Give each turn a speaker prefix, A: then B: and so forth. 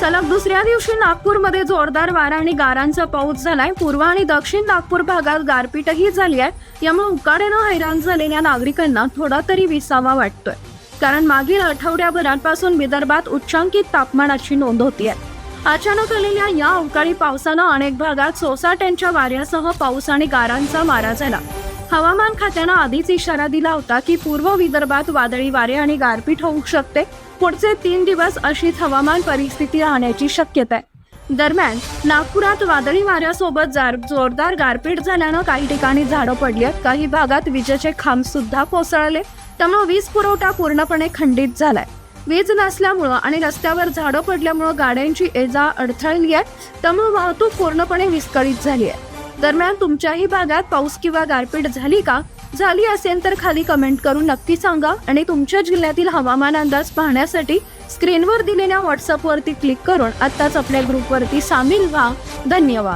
A: सलग दुसऱ्या दिवशी नागपूरमध्ये जोरदार वारा आणि गारांचा पाऊस झालाय. पूर्व आणि दक्षिण नागपूर भागात गारपीटही झाली आहे. यामुळे उकाड्यानं हैराण झालेल्या नागरिकांना थोडा तरी विसावा वाटतोय. कारण मागील आठवड्याभरापासून विदर्भात उच्चांकित तापमानाची नोंद होतीये अचानक आलेल्या या अवकाळी पावसानं अनेक भागात सोसाट्यांच्या वाऱ्यासह पाऊस आणि गारांचा मारा झाला. हवामान खात्यानं आधीच इशारा दिला होता की पूर्व विदर्भात वादळी वारे आणि गारपीट होऊ शकते. पुढचे तीन दिवस अशीच हवामान परिस्थिती राहण्याची शक्यता आहे. दरम्यान नागपुरात वादळी वाऱ्यासोबत जोरदार गारपीट झाल्यानं काही ठिकाणी झाडं पडली आहेत. काही भागात विजेचे खांब सुद्धा कोसळले. त्यामुळे वीज पुरवठा पूर्णपणे खंडित झालाय. वीज नसल्यामुळं आणि रस्त्यावर झाडं पडल्यामुळं गाड्यांची एजा अडथळली आहे. त्यामुळे वाहतूक पूर्णपणे विस्कळीत झाली आहे. दरम्यान तुमच्याही भागात पाऊस किंवा गारपीट झाली का? झाली असेल तर खाली कमेंट करून नक्की सांगा आणि तुमच्या जिल्ह्यातील हवामान अंदाज पाहण्यासाठी स्क्रीनवर दिलेल्या व्हॉट्सअपवरती क्लिक करून आत्ताच आपल्या ग्रुपवरती सामील व्हा. धन्यवाद.